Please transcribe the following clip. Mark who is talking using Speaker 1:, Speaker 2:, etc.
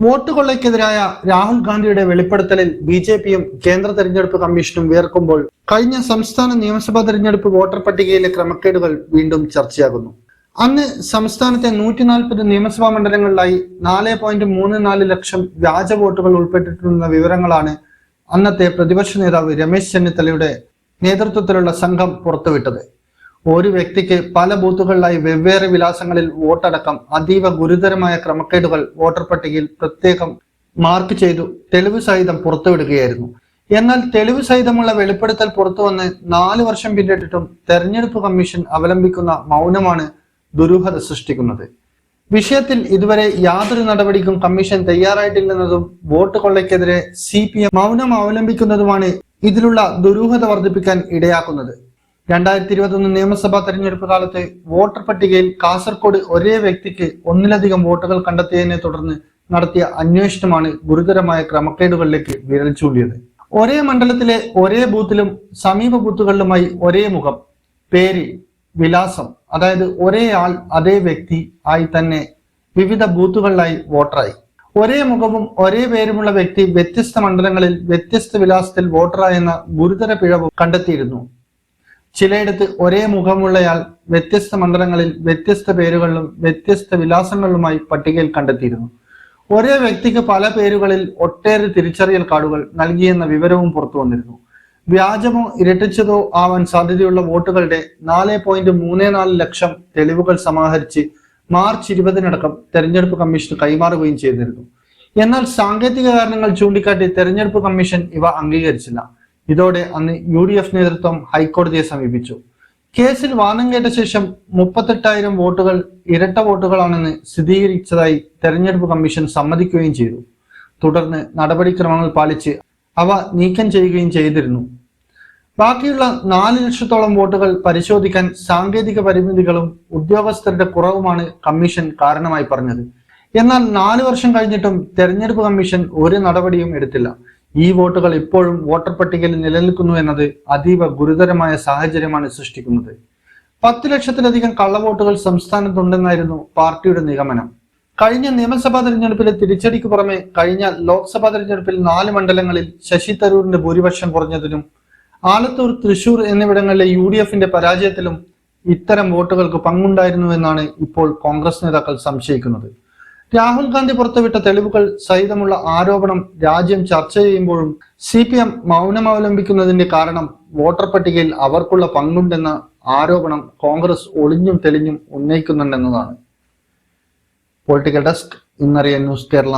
Speaker 1: Vote കൊള്ളയ്ക്കെതിരായ Rahul ഗാന്ധിയുടെ വെളിപ്പെടുത്തലിൽ B J പിയും കേന്ദ്ര തെരഞ്ഞെടുപ്പ് കമ്മീഷനും വേർക്കുമ്പോൾ കഴിഞ്ഞ സംസ്ഥാന നിയമസഭാ തെരഞ്ഞെടുപ്പ് വോട്ടർ പട്ടികയിലെ ക്രമക്കേടുകൾ വീണ്ടും ചർച്ചയാകുന്നു. അന്ന് സംസ്ഥാനത്തെ നൂറ്റി നാൽപ്പത് നിയമസഭാ മണ്ഡലങ്ങളിലായി നാല് പോയിന്റ് മൂന്ന് നാല് ലക്ഷം വ്യാജ വോട്ടുകൾ ഉൾപ്പെട്ടിട്ടുള്ള വിവരങ്ങളാണ് അന്നത്തെ പ്രതിപക്ഷ നേതാവ് രമേശ് ചെന്നിത്തലയുടെ നേതൃത്വത്തിലുള്ള സംഘം പുറത്തുവിട്ടത്. ഒരു വ്യക്തിക്ക് പല ബൂത്തുകളിലായി വെവ്വേറെ വിലാസങ്ങളിൽ വോട്ടടക്കം അതീവ ഗുരുതരമായ ക്രമക്കേടുകൾ വോട്ടർ പട്ടികയിൽ പ്രത്യേകം മാർക്ക് ചെയ്തു തെളിവ് സഹിതം പുറത്തുവിടുകയായിരുന്നു. എന്നാൽ തെളിവ് സഹിതമുള്ള വെളിപ്പെടുത്തൽ പുറത്തുവന്ന് നാല് വർഷം പിന്നിട്ടിട്ടും തെരഞ്ഞെടുപ്പ് കമ്മീഷൻ അവലംബിക്കുന്ന മൗനമാണ് ദുരൂഹത സൃഷ്ടിക്കുന്നത്. വിഷയത്തിൽ ഇതുവരെ യാതൊരു നടപടിക്കും കമ്മീഷൻ തയ്യാറായിട്ടില്ലെന്നതും വോട്ട് കൊള്ളയ്ക്കെതിരെ സി പി എം മൗനം അവലംബിക്കുന്നതുമാണ് ഇതിലുള്ള ദുരൂഹത വർദ്ധിപ്പിക്കാൻ ഇടയാക്കുന്നത്. രണ്ടായിരത്തി ഇരുപത്തൊന്ന് നിയമസഭാ തെരഞ്ഞെടുപ്പ് കാലത്ത് വോട്ടർ പട്ടികയിൽ കാസർകോട് ഒരേ വ്യക്തിക്ക് ഒന്നിലധികം വോട്ടുകൾ കണ്ടെത്തിയതിനെ തുടർന്ന് നടത്തിയ അന്വേഷണമാണ് ഗുരുതരമായ ക്രമക്കേടുകളിലേക്ക് വിരൽ ചൂണ്ടിയത്. ഒരേ മണ്ഡലത്തിലെ ഒരേ ബൂത്തിലും സമീപ ബൂത്തുകളിലുമായി ഒരേ മുഖം പേര് വിലാസം അതായത് ഒരേ ആൾ അതേ വ്യക്തി ആയി തന്നെ വിവിധ ബൂത്തുകളിലായി വോട്ടറായി. ഒരേ മുഖവും ഒരേ പേരുമുള്ള വ്യക്തി വ്യത്യസ്ത മണ്ഡലങ്ങളിൽ വ്യത്യസ്ത വിലാസത്തിൽ വോട്ടറായെന്ന ഗുരുതര പിഴവ് കണ്ടെത്തിയിരുന്നു. ചിലയിടത്ത് ഒരേ മുഖമുള്ളയാൾ വ്യത്യസ്ത മണ്ഡലങ്ങളിൽ വ്യത്യസ്ത പേരുകളിലും വ്യത്യസ്ത വിലാസങ്ങളിലുമായി പട്ടികയിൽ കണ്ടെത്തിയിരുന്നു. ഒരേ വ്യക്തിക്ക് പല പേരുകളിൽ ഒട്ടേറെ തിരിച്ചറിയൽ കാർഡുകൾ നൽകിയെന്ന വിവരവും പുറത്തു വന്നിരുന്നു. വ്യാജമോ ഇരട്ടിച്ചതോ ആവാൻ സാധ്യതയുള്ള വോട്ടുകളുടെ നാല് പോയിന്റ് മൂന്ന് നാല് ലക്ഷം തെളിവുകൾ സമാഹരിച്ച് മാർച്ച് ഇരുപതിനടക്കം തെരഞ്ഞെടുപ്പ് കമ്മീഷന് കൈമാറുകയും ചെയ്തിരുന്നു. എന്നാൽ സാങ്കേതിക കാരണങ്ങൾ ചൂണ്ടിക്കാട്ടി തെരഞ്ഞെടുപ്പ് കമ്മീഷൻ ഇവ അംഗീകരിച്ചില്ല. ഇതോടെ അന്ന് യു ഡി എഫ് നേതൃത്വം ഹൈക്കോടതിയെ സമീപിച്ചു. കേസിൽ വാദം കേട്ട ശേഷം മുപ്പത്തെട്ടായിരം വോട്ടുകൾ ഇരട്ട വോട്ടുകളാണെന്ന് സ്ഥിരീകരിച്ചതായി തെരഞ്ഞെടുപ്പ് കമ്മീഷൻ സമ്മതിക്കുകയും ചെയ്തു. തുടർന്ന് നടപടിക്രമങ്ങൾ പാലിച്ച് അവ നീക്കം ചെയ്യുകയും ചെയ്തിരുന്നു. ബാക്കിയുള്ള നാല് ലക്ഷത്തോളം വോട്ടുകൾ പരിശോധിക്കാൻ സാങ്കേതിക പരിമിതികളും ഉദ്യോഗസ്ഥരുടെ കുറവുമാണ് കമ്മീഷൻ കാരണമായി പറഞ്ഞത്. എന്നാൽ നാല് വർഷം കഴിഞ്ഞിട്ടും തെരഞ്ഞെടുപ്പ് കമ്മീഷൻ ഒരു നടപടിയും എടുത്തില്ല. ഈ വോട്ടുകൾ ഇപ്പോഴും വോട്ടർ പട്ടികയിൽ നിലനിൽക്കുന്നു എന്നത് അതീവ ഗുരുതരമായ സാഹചര്യമാണ് സൃഷ്ടിക്കുന്നത്. പത്ത് ലക്ഷത്തിലധികം കള്ളവോട്ടുകൾ സംസ്ഥാനത്തുണ്ടെന്നായിരുന്നു പാർട്ടിയുടെ നിഗമനം. കഴിഞ്ഞ നിയമസഭാ തെരഞ്ഞെടുപ്പിലെ തിരിച്ചടിക്ക് പുറമെ കഴിഞ്ഞ ലോക്സഭാ തെരഞ്ഞെടുപ്പിൽ നാല് മണ്ഡലങ്ങളിൽ ശശി തരൂരിന്റെ ഭൂരിപക്ഷം കുറഞ്ഞതിനും ആലത്തൂർ തൃശൂർ എന്നിവിടങ്ങളിലെ യു ഡി എഫിന്റെ പരാജയത്തിലും ഇത്തരം വോട്ടുകൾക്ക് പങ്കുണ്ടായിരുന്നു എന്നാണ് ഇപ്പോൾ കോൺഗ്രസ് നേതാക്കൾ സംശയിക്കുന്നത്. രാഹുൽ ഗാന്ധി പുറത്തുവിട്ട തെളിവുകൾ സഹിതമുള്ള ആരോപണം രാജ്യം ചർച്ച ചെയ്യുമ്പോഴും സി പി എം മൗനം അവലംബിക്കുന്നതിന്റെ കാരണം വോട്ടർ പട്ടികയിൽ അവർക്കുള്ള പങ്കുണ്ടെന്ന ആരോപണം കോൺഗ്രസ് ഒളിഞ്ഞും തെളിഞ്ഞും ഉന്നയിക്കുന്നുണ്ടെന്നതാണ്. പൊളിറ്റിക്കൽ ഡെസ്ക് ഇന്നറിയ ന്യൂസ് കേരള.